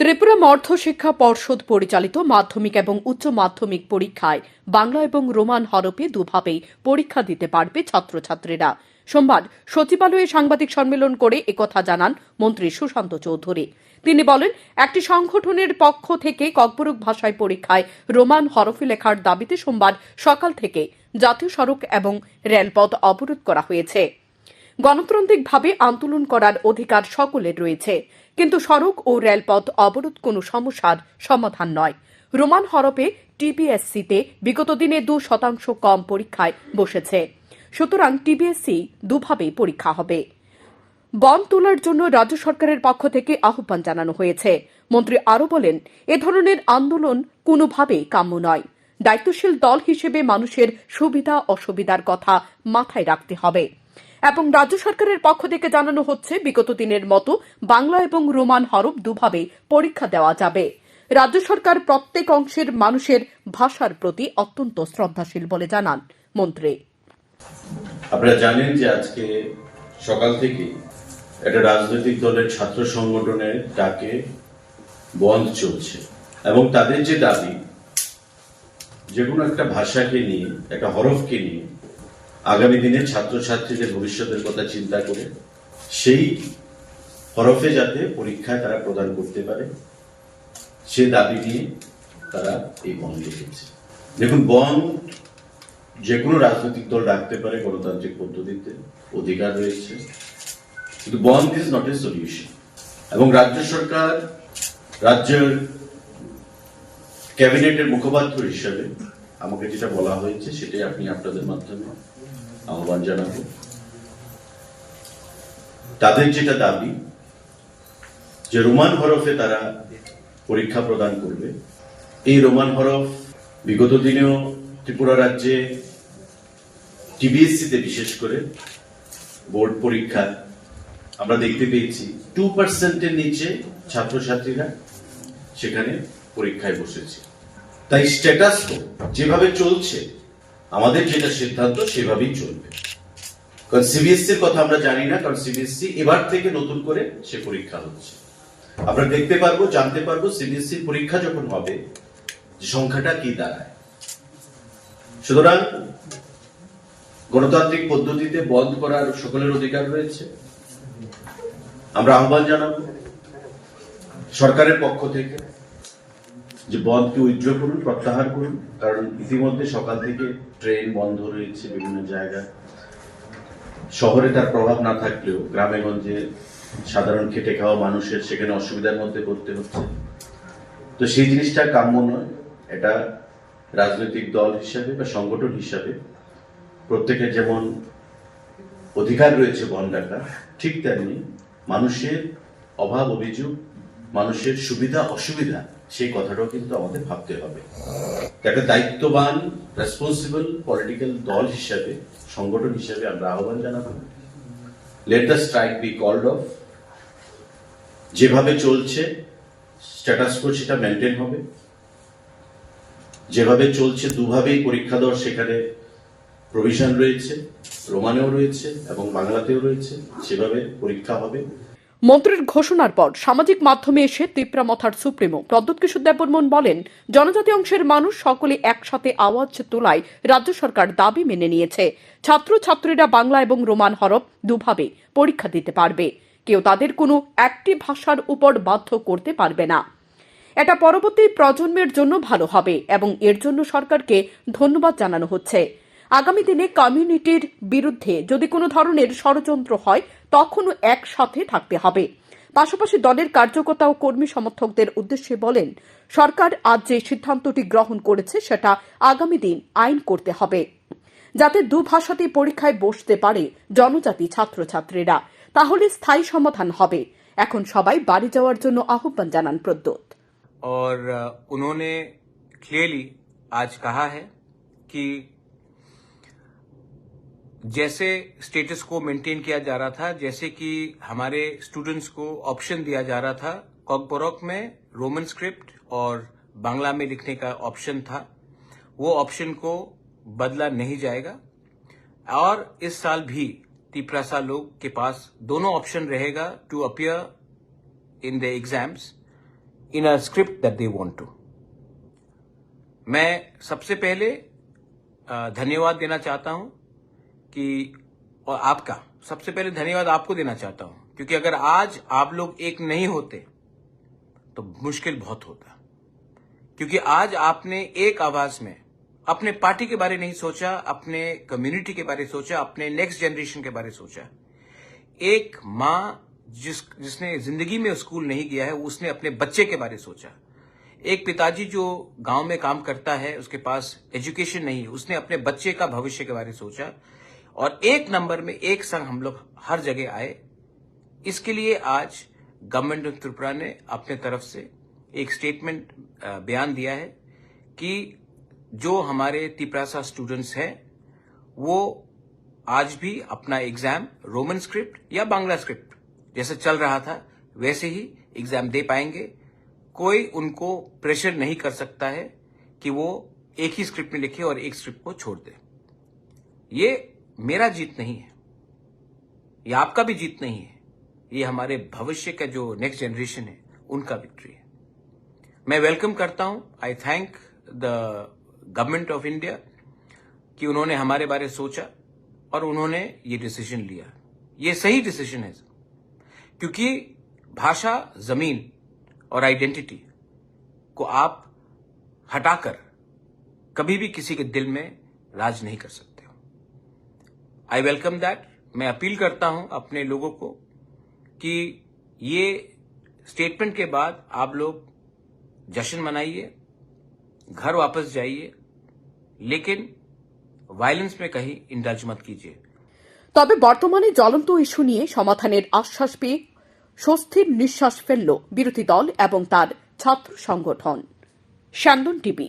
ত্রিপুরা মর্ধ শিক্ষা পর্ষদ পরিচালিত মাধ্যমিক এবং উচ্চ মাধ্যমিক পরীক্ষায় বাংলা এবং রোমান হরপে দুভাবেই পরীক্ষা দিতে পারবে ছাত্রছাত্রীরা। সোমবার সচিবালয়ে সাংবাদিক সম্মেলন করে একথা জানান মন্ত্রী সুশান্ত চৌধুরী। তিনি বলেন, একটি সংগঠনের পক্ষ থেকে ককবরক ভাষায় পরীক্ষায় রোমান হরফে লেখার দাবিতে সোমবার সকাল থেকে জাতীয় সড়ক এবং রেলপথ অবরোধ করা হয়েছে। গণতান্ত্রিকভাবে আন্দোলন করার অধিকার সকলের রয়েছে। কিন্তু সড়ক ও রেলপথ অবরোধ কোনো সমস্যার সমাধান নয়। রোমান হরপে টিপিএসসিতে বিগত দিনে দু শতাংশ কম পরীক্ষায় বসেছে। সুতরাং টিবিএসসি দুভাবেই পরীক্ষা হবে। বন তোলার জন্য রাজ্য সরকারের পক্ষ থেকে আহ্বান জানানো হয়েছে। মন্ত্রী আরও বলেন, এ ধরনের আন্দোলন কোনোভাবেই কাম্য নয়। দায়িত্বশীল দল হিসেবে মানুষের সুবিধা অসুবিধার কথা মাথায় রাখতে হবে। এবং রাজ্য সরকারের পক্ষ থেকে জানানো হচ্ছে, বিগত দিনের মতো বাংলা এবং রোমান হরফ দুভাবে পরীক্ষা দেওয়া যাবে। রাজ্য সরকার প্রত্যেক অংশের মানুষের ভাষার প্রতি অত্যন্ত শ্রদ্ধাশীল বলে জানান মন্ত্রী। আপনারা জানেন যে আজকে সকাল থেকে একটা রাজনৈতিক দলের ছাত্র সংগঠনের ডাকে বন্ধ চলছে এবং তাদের যে দাবি, যে কোনো একটা ভাষাকে নিয়ে, একটা হরফকে নিয়ে আগামী দিনে ছাত্রছাত্রীদের ভবিষ্যতের কথা চিন্তা করে সেই হরফে যাতে পরীক্ষায় তারা প্রদান করতে পারে, সে দাবি নিয়ে তারা এই বন্ধ লিখেছে। দেখুন বন্ধ যে কোনো রাজনৈতিক দল ডাকতে পারে গণতান্ত্রিক পদ্ধতিতে, অধিকার রয়েছে। কিন্তু বন্ধ ইজ নট এ সলিউশন এবং রাজ্য সরকার, রাজ্যের ক্যাবিনেটের মুখপাত্র হিসাবে আমাকে যেটা বলা হয়েছে, সেটাই আপনি আপনাদের মাধ্যমে আহ্বান জানাব। তাদের যেটা দাবি, যে রোমান হরফে তারা পরীক্ষা প্রদান করবে। এই রোমান হরফ বিগত দিনেও ত্রিপুরা রাজ্যে টিবিএসসিতে বিশেষ করে বোর্ড পরীক্ষা আমরা দেখতে পেয়েছি। টু পার্সেন্টের নিচে ছাত্রছাত্রীরা সেখানে পরীক্ষায় বসেছে। তাই স্ট্যাটাস যেভাবে চলছে আমাদের যেটা সিদ্ধান্ত সেভাবেই চলবে। কারণ সিবিএসসির কথা আমরা জানি না, কারণ সিবিএসসি এবার থেকে নতুন করে সে পরীক্ষা হচ্ছে। আমরা দেখতে পারব, জানতে পারব সিবিএসসি পরীক্ষা যখন হবে সংখ্যাটা কি দাঁড়ায়। সুতরাং গণতান্ত্রিক পদ্ধতিতে বন্ধ করার সকলের অধিকার রয়েছে। আমরা আহ্বান জানাব সরকারের পক্ষ থেকে। যে বন্ধকে উইথড্র করুন, প্রত্যাহার করুন, কারণ ইতিমধ্যে সকাল থেকে ট্রেন বন্ধ রয়েছে বিভিন্ন জায়গায়। শহরে তার প্রভাব না থাকলেও গ্রামে গঞ্জে সাধারণ খেটে খাওয়া মানুষের সেখানে অসুবিধার মধ্যে পড়তে হচ্ছে। তো সেই জিনিসটা কাম্য নয়। এটা রাজনৈতিক দল হিসাবে বা সংগঠন হিসাবে প্রত্যেকের যেমন অধিকার রয়েছে বন ডাকা ঠিক তেমনি মানুষের অভাব, অভিযোগ, মানুষের সুবিধা, অসুবিধা সেই কথাটাও কিন্তু আমাদের ভাবতে হবে। একটা দায়িত্ববান রেসপন্সিবল পলিটিক্যাল দল হিসাবে, সংগঠন হিসাবে আমরা আহ্বান জানাব। Let the strike be called off যেভাবে চলছে স্ট্যাটাস কো সেটা মেনটেন হবে। যেভাবে চলছে, দুভাবেই পরীক্ষা দেওয়ার সেখানে প্রভিশন রয়েছে, রোমানেও রয়েছে এবং বাংলাতেও রয়েছে। সেভাবে পরীক্ষা হবে। মন্ত্রীর ঘোষণার পর সামাজিক মাধ্যমে এসে তিপ্রামথার সুপ্রিমো। প্রদ্যুৎ কিশোর দেববর্মন বলেন, জনজাতি অংশের মানুষ সকলে একসাথে আওয়াজ তোলায় রাজ্য সরকার দাবি মেনে নিয়েছে। ছাত্র ছাত্রীরা বাংলা এবং রোমান হরফ দুভাবে পরীক্ষা দিতে পারবে। কেউ তাদের কোনো একটি ভাষার উপর বাধ্য করতে পারবে না। এটা পরবর্তী প্রজন্মের জন্য ভালো হবে এবং এর জন্য সরকারকে ধন্যবাদ জানানো হচ্ছে। আগামী দিনে কমিউনিটির বিরুদ্ধে যদি কোনো ধরনের ষড়যন্ত্র হয় তখনও একসাথে থাকতে হবে পাশাপাশি দলের কার্যকর্তা ও কর্মী সমর্থকদের উদ্দেশ্যে বলেন সরকার আজ যে সিদ্ধান্তটি গ্রহণ করেছে সেটা আগামী দিন আইন করতে হবে যাতে দুভাষাতে পরীক্ষায় বসতে পারে জনজাতি ছাত্রছাত্রীরা তাহলে স্থায়ী সমাধান হবে এখন সবাই বাড়ি যাওয়ার জন্য আহ্বান জানান প্রদ্যোৎ और अ, उन्होंने क्लियरली आज कहा है कि जैसे स्टेटस को मेंटेन किया जा रहा था, जैसे कि हमारे स्टूडेंट्स को ऑप्शन दिया जा रहा था, कॉकबोरॉक में रोमन स्क्रिप्ट और बांग्ला में लिखने का ऑप्शन था। वो ऑप्शन को बदला नहीं जाएगा। और इस साल भी तिपरासा लोग के पास दोनों ऑप्शन रहेगा to appear in the exams in a script that they want to मैं सबसे पहले धन्यवाद देना चाहता हूँ। कि और आपका, सबसे पहले धन्यवाद आपको देना चाहता हूँ, क्योंकि अगर आज आप लोग एक नहीं होते तो मुश्किल बहुत होता। क्योंकि आज आपने एक आवाज़ में अपने पार्टी के बारे नहीं सोचा, अपने कम्युनिटी के बारे सोचा, अपने नेक्स्ट जनरेशन के बारे सोचा। एक माँ जिस, जिसने ज़िंदगी में स्कूल नहीं गया है, उसने अपने बच्चे के बारे सोचा। एक पिताजी जो गाँव में काम करता है, उसके पास एजुकेशन नहीं है, उसने अपने बच्चे का भविष्य के बारे सोचा। और एक नंबर में एक संग हम लोग हर जगह आए। इसके लिए आज गवर्नमेंट ऑफ़ त्रिपुरा ने अपने तरफ़ से एक स्टेटमेंट बयान दिया है कि जो हमारे तिपरासा स्टूडेंट्स हैं, वो आज भी अपना एग्ज़ाम रोमन स्क्रिप्ट या बांग्ला स्क्रिप्ट जैसे चल रहा था, वैसे ही एग्ज़ाम दे पाएँगे। कोई उनको प्रेशर नहीं कर सकता है कि वो एक ही स्क्रिप्ट में लिखे और एक स्क्रिप्ट को छोड़ दे। ये मेरा जीत नहीं है, ये आपका भी जीत नहीं है, ये हमारे भविष्य का जो नेक्स्ट जनरेशन है, उनका विक्ट्री है। मैं वेलकम करता हूँ I thank the government of India कि उन्होंने हमारे बारे सोचा और उन्होंने ये डिसीज़न लिया। ये सही डिसीज़न है, क्योंकि भाषा, ज़मीन और आइडेंटिटी को आप हटाकर कभी भी किसी के दिल में राज नहीं कर सकते। आई वेलकम दैट मैं अपील करता हूं अपने लोगों को कि ये स्टेटमेंट के बाद आप लोग जश्न मनाइए घर वापस जाइए लेकिन वायलेंस में कहीं इंडल्ज मत कीजिए তবে বর্তমানে জ্বলন্ত ইস্যু নিয়ে সমাধানের আশ্বাস পেয়ে স্বস্তির নিঃশ্বাস ফেলল বিরোধী দল এবং তার ছাত্র সংগঠন স্যান্দন টিভি